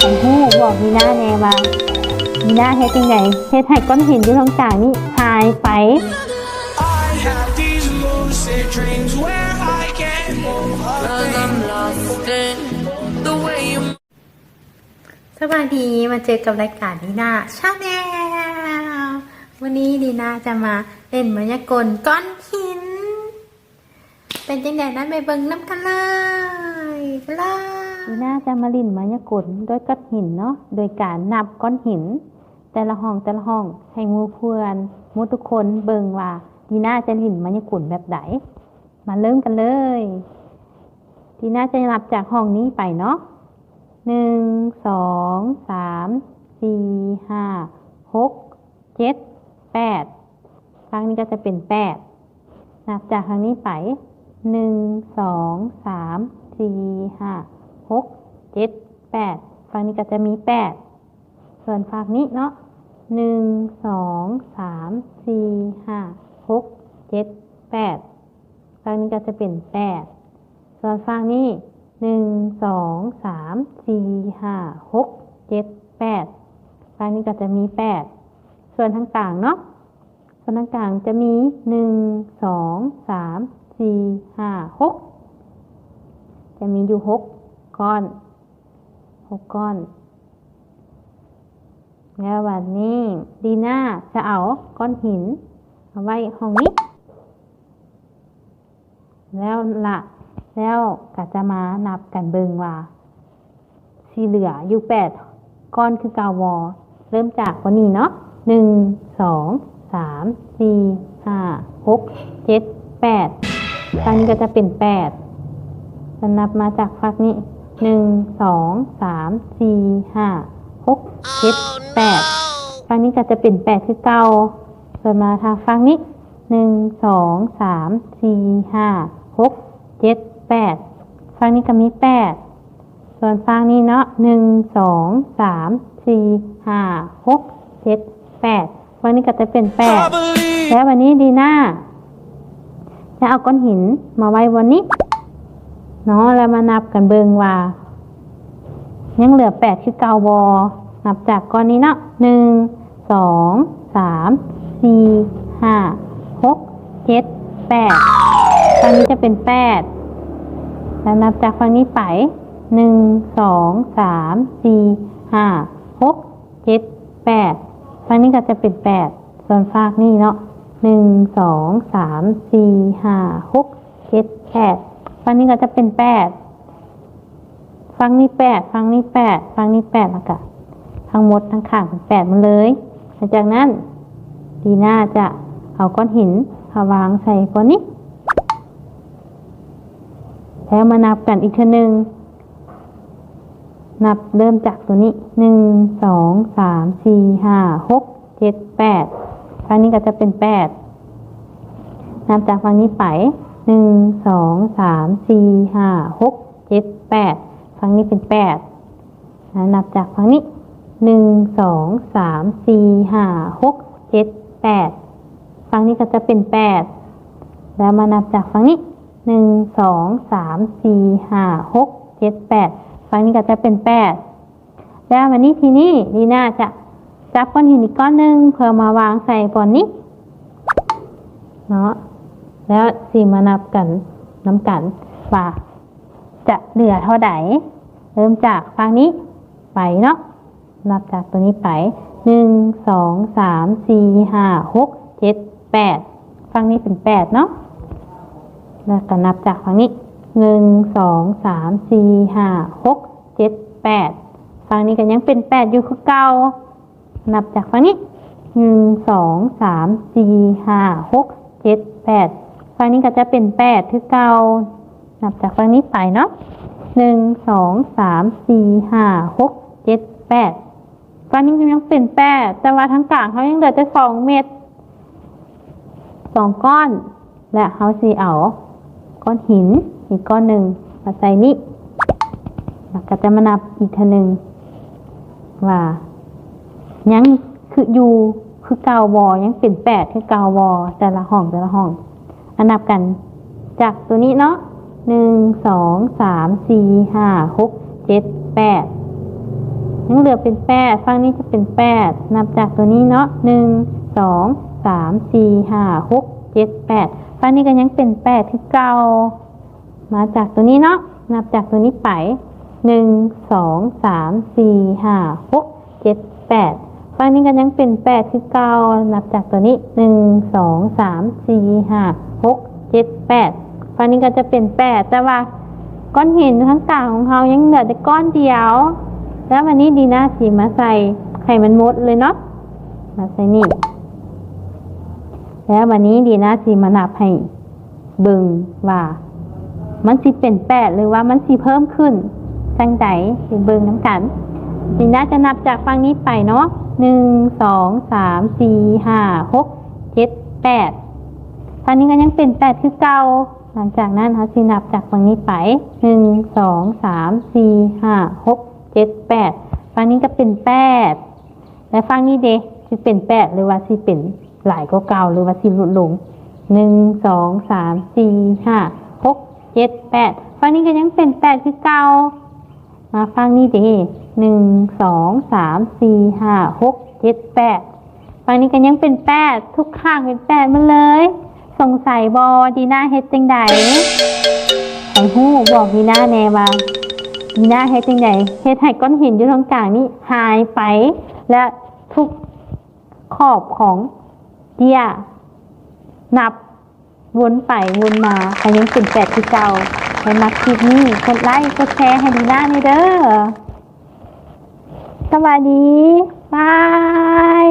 ไอ้ฮู้บอกมีหน้าแน่ว่ามีหน้าเฮ็ดจังไดเฮ็ดให้ก้อนหินอยู่ตรงกลางนี่หายไป I have these lucid dreams where I can move a Cause I'm lost in the way you สวัสดีมาเจอกับรายการดีน่าชาแนลวันนี้ดีน่าจะมาเล่นมายากลก้อนหิน เป็นจังไดนั้นไปเบิ่งน้ำกันเลยกันเลย ดีน่าจะมาล่นมายากลด้วยก้อนหินเนาะ โดยการนับก้อนหิน แต่ละห้องแต่ละห้องให้มูเพื่อนมูทุกคนเบิงว่าดีน่าจะล่นมายากลแบบไหนมาเริ่มกันเลยดีน่าจะนับจากห้องนี้ไปเนาะหนึ่งสองสามสี่ห้าหกเจ็ดแปดครั้งนี้ก็จะเป็นแปดนับจากครั้งนี้ไปหนึ่งสองสามสี่ห้า หกเจ็ดแปดฝั่งนี้ก็จะมีแปดส่วนฝั่งนี้เนาะหนึ่งสองสามสี่ห้าหกเจ็ดแปดฝั่งนี้ก็จะเป็นแปดส่วนฝั่งนี้หนึ่งสองสามสี่ห้าหกเจ็ดแปดฝั่งนี้ก็จะมีแปดส่วนทางกลางเนาะส่วนทางกลางจะมีหนึ่งสองสามสี่ห้าหกจะมีอยู่หก ก้อนหกก้อน แล้ววันนี้ดีน่าจะเอาก้อนหิน เอาไว้ห้องนี้ แล้วละแล้วก็จะมานับกันเบิงว่าสีเหลืออยู่แปดก้อนคือเกาวอ เริ่มจากวันนี้เนาะหนึ่งสองสามสี่ห้าหกเจ็ดแปดฝั่งนี้ก็จะเป็นแปดจะนับมาจากฝั่งนี้ หนึ่งสองสามสี่ห้าหกเจ็ดแปดฝั่งนี้ก็จะเป็นแปดคือเก่าส่วนมาทางฝั่งนี้หนึ่งสองสามสี่ห้าหกเจ็ดแปดฝั่งนี้ก็มีแปดส่วนฝั่งนี้เนาะหนึ่งสองสามสี่ห้าหกเจ็ดแปดฝั่งนี้ก็จะเป็นแปด I believe แล้ววันนี้ดีน่าจะเอาก้อนหินมาไว้วันนี้ เนาะแล้วมานับกันเบิงว่า ยังเหลือแปดคือเกาวอนับจากก้อนนี้เนาะหนึ่งสองสามสี่ห้าหกเจ็ดแปดฝั่งนี้จะเป็นแปดแล้วนับจากฝั่งนี้ไปหนึ่งสองสามสี่ห้าหกเจ็ดแปดฝั่งนี้ก็จะเป็นแปดส่วนฝั่งนี้เนาะหนึ่งสองสามสี่ห้าหกเจ็ดแปด ฝั่งนี้ก็จะเป็นแปดฝั่งนี้แปดฝั่งนี้แปดฝั่งนี้แปดแล้วก็ทั้งหมดทั้งข้างเป็นแปดหมันเลยหลังจากนั้นดีน่าจะเอาก้อนหินมาวางใส่ก้อนนี้แล้วมานับกันอีกทีหนึ่งนับเริ่มจากตัวนี้หนึ่งสองสามสี่ห้าหกเจ็ดแปดฝั่งนี้ก็จะเป็นแปดนับจากฝั่งนี้ไป หนึ่งสองสามสี่ห้าหกเจ็ดแปดฝั่งนี้เป็นแปดแล้วนับจากฝั่งนี้หนึ่งสองสามสี่ห้าหกเจ็ดแปดฝั่งนี้ก็จะเป็นแปดแล้วมานับจากฝั่งนี้หนึ่งสองสามสี่ห้าหกเจ็ดแปดฝั่งนี้ก็จะเป็นแปดแล้ววันนี้ทีนี้ดีน่าจะจับก้อนหินอีกก้อนหนึ่งเพื่อมาวางใส่บอนนี้เนาะ แล้วสีมานับกันน้ำกันว่าจะเหลือเท่าไหร่เริ่มจากฝั่งนี้ไปเนาะนับจากตัวนี้ไปหนึ่งสองสามสี่ห้าหกเจ็ดแปดฝั่งนี้เป็นแปดเนาะแล้วก็นับจากฝั่งนี้หนึ่งสองสามสี่ห้าหกเจ็ดแปดฝั่งนี้ก็ยังเป็นแปดอยู่คือเก่านับจากฝั่งนี้หนึ่งสองสามสี่ห้าหกเจ็ดแปด ฝั่งนี้ก็จะเป็นแปดคือเก่านับจากฝั่งนี้ไปเนาะหนึ่งสองสามสี่ห้าหกเจ็ดแปดฝั่งนี้ก็ยังเป็นแปดแต่ว่าทั้งกลางเขายังเหลือแต่สองเม็ดสองก้อน และเขาสีเอาก้อนหินอีกก้อนหนึ่งมาใส่นี่แล้วก็จะมานับอีกทีหนึ่งว่ายังคืออยู่คือเกาวอยังเป็นแปดคือเกาวอแต่ละห้องแต่ละห้อง อันนับกัน จากตัวนี้เนาะหนึ่งสองสามสี่ห้าหกเจ็ดแปดยังเหลือเป็นแปดฝั่งนี้จะเป็นแปดนับจากตัวนี้เนาะหนึ่งสองสามสี่ห้าหกเจ็ดแปดฝั่งนี้ก็ยังเป็นแปดที่เก่ามาจากตัวนี้เนาะนับจากตัวนี้ไปหนึ่งสองสามสี่ห้าหกเจ็ดแปด ฝั่งนี้ก็ยังเป็นแปดที่เก่านับจากตัวนี้หนึ่งสองสามสี่ห้าหกเจ็ดแปดฝั่งนี้ก็จะเป็นแปดแต่ว่าก้อนหินทั้งกลางของเขายังเหลือแต่ก้อนเดียว แล้ววันนี้ดีน่าสีมาใส่ไข่มันมดเลยเนาะมาใส่นี่แล้ววันนี้ดีน่าสีมานับให้เบิงว่ามันสิเป็นแปดหรือว่ามันสิเพิ่มขึ้นจังใดสิเบิงน้ำกัน ดีน่าจะนับจากฝั่งนี้ไปเนาะหนึ่งสองสามสี่ห้าหกเจ็ดแปดฝั่งนี้ก็ยังเป็นแปดคือเก่าหลังจากนั้นเขาสินับจากฝั่งนี้ไปหนึ่งสองสามสี่ห้าหกเจ็ดแปดฝั่งนี้ก็เป็นแปดและฝั่งนี้เด็กสิเป็นแปดหรือว่าสิเป็นหลายก็เก่าหรือว่าสิลดลงหนึ่งสองสามสี่ห้าหกเจ็ดแปดฝั่งนี้ก็ยังเป็นแปดคือเก่า มาฟังนี่เด้หนึ่งสองสามสี่ห้าหกเจ็ดแปดฟังนี้ก็ยังเป็นแปดทุกข้างเป็นแปดมาเลย สงสัยบอดีน่าเฮ็ดจังใดไอ้หู้บอกดีน่าแน่ว่าดีน่าเฮ็ดจังใดเฮ็ดให้ก้อนหินอยู่ตรงกลางนี่หายไป และทุกขอบของเดียนับวนไปวนมาแต่ยังเป็นแปดที่เก่า ใครมักคลิปนี้กดไลค์กดแชร์ให้ดีน้านี่เด้อสวัสดีบาย